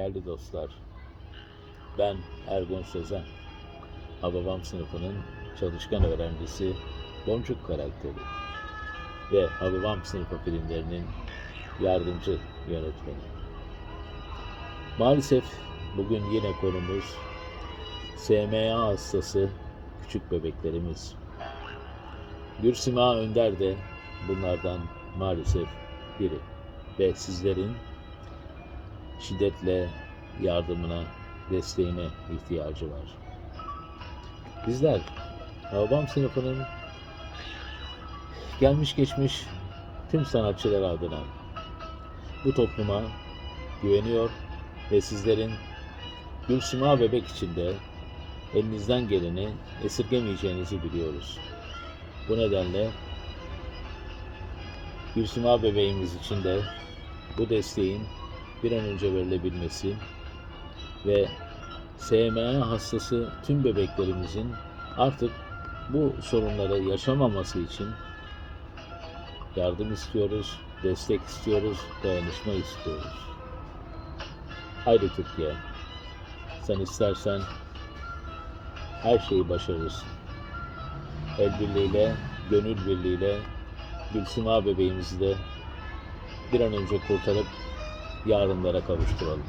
Değerli dostlar, ben Ergun Sözen. Hababam sınıfının çalışkan öğrencisi Boncuk karakteri ve Hababam sınıfı filmlerinin yardımcı yönetmeni. Maalesef bugün yine konumuz SMA hastası küçük bebeklerimiz. Gürsima Önder de bunlardan maalesef biri ve sizlerin şiddetle yardımına, desteğine ihtiyacı var. Bizler Hababam sınıfının gelmiş geçmiş tüm sanatçılar adına bu topluma güveniyor ve sizlerin Gülsüma Bebek için de elinizden geleni esirgemeyeceğinizi biliyoruz. Bu nedenle Gülsüma bebeğimiz için de bu desteğin bir an önce verilebilmesi ve SMA hastası tüm bebeklerimizin artık bu sorunları yaşamaması için yardım istiyoruz, destek istiyoruz, dayanışma istiyoruz. Haydi Türkiye, sen istersen her şeyi başarırsın. El birliğiyle, gönül birliğiyle Gülsüma bebeğimizi de bir an önce kurtarıp yarınlara kavuşturalım.